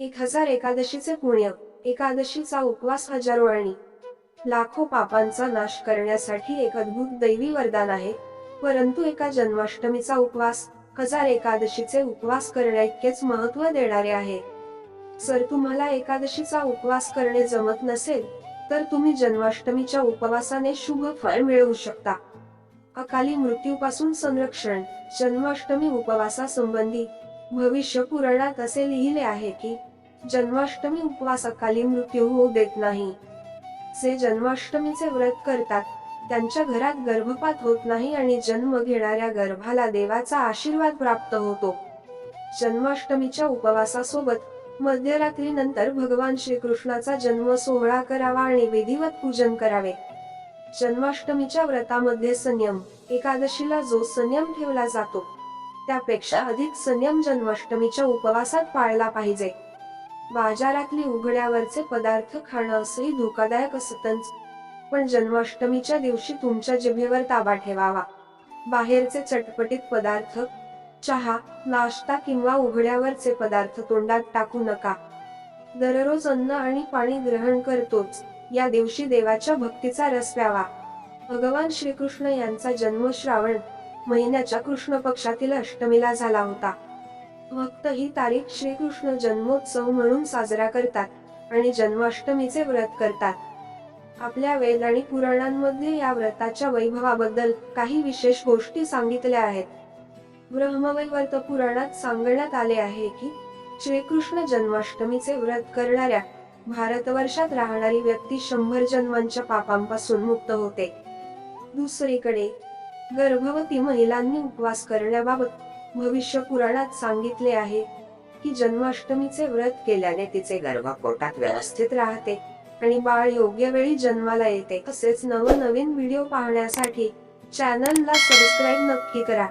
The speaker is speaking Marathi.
एक हजार एकादशीचे पुण्य एकादशीचा उपवास हजारो आणि लाखो पापांचा नाश करण्यासाठी एक अद्भुत दैवी वरदान आहे. परंतु एका जन्माष्टमीचा उपवास हजार एकादशीचे उपवास करण्या इतकेच महत्त्व देणारे आहे. जर तुम्हाला एकादशीचा उपवास करणे जमत नसेल तर तुम्ही जन्माष्टमीच्या उपवासाने शुभ फळ मिळवू शकता. अकाली मृत्यूपासून संरक्षण जन्माष्टमी उपवासासंबंधी भविष्य पुराणात असे लिहिले आहे की जन्माष्टमी उपवासाकाली मृत्यू होऊ देत नाही. जे जन्माष्टमीचे व्रत करतात त्यांच्या घरात गर्भपात होत नाही आणि जन्म घेणाऱ्या गर्भाला देवाचा आशीर्वाद प्राप्त होतो. जन्माष्टमीच्या उपवासासोबत मध्यरात्री नंतर भगवान श्रीकृष्णाचा जन्म सोहळा करावा आणि विधिवत पूजन करावे. जन्माष्टमीच्या व्रतामध्ये संयम एकादशीला जो संयम ठेवला जातो त्यापेक्षा अधिक संयम जन्माष्टमीच्या उपवासात पाळला पाहिजे. बाजारातली उघड्यावरचे पदार्थ खाणं असंही धोकादायक असतंच. पण जन्माष्टमीच्या दिवशी तुमच्या जिभेवर ताबा ठेवावा. बाहेरचे चटपटीत पदार्थ चहा नाश्ता किंवा उघड्यावरचे पदार्थ तोंडात टाकू नका. दररोज अन्न आणि पाणी ग्रहण करतोच या दिवशी देवाच्या भक्तीचा रस प्यावा. भगवान श्रीकृष्ण यांचा जन्म श्रावण महिन्याच्या कृष्ण पक्षातील अष्टमीला झाला होता. भक्त ही तारीख श्रीकृष्ण जन्मोत्सव म्हणून साजरा करतात आणि जन्माष्टमीचे व्रत करतात. आपल्या वेद आणि पुराणांमध्ये या व्रताच्या वैभवाबद्दल काही विशेष गोष्टी सांगितल्या आहेत. ब्रह्मवैवर्त पुराणात सांगण्यात आले आहे की श्रीकृष्ण जन्माष्टमीचे व्रत करणाऱ्या भारतवर्षात राहणारी व्यक्ती शंभर जन्मांच्या पापांपासून मुक्त होते. दुसरीकडे गर्भवती महिलांनी उपवास करण्याबाबत भविष्य पुराणात सांगितले आहे की जन्माष्टमीचे व्रत केल्याने तिचे गर्भ पोटात व्यवस्थित राहते आणि बाळ योग्य वेळी जन्माला येते. तसेच नवनवीन व्हिडिओ पाहण्यासाठी चॅनलला सबस्क्राईब नक्की करा.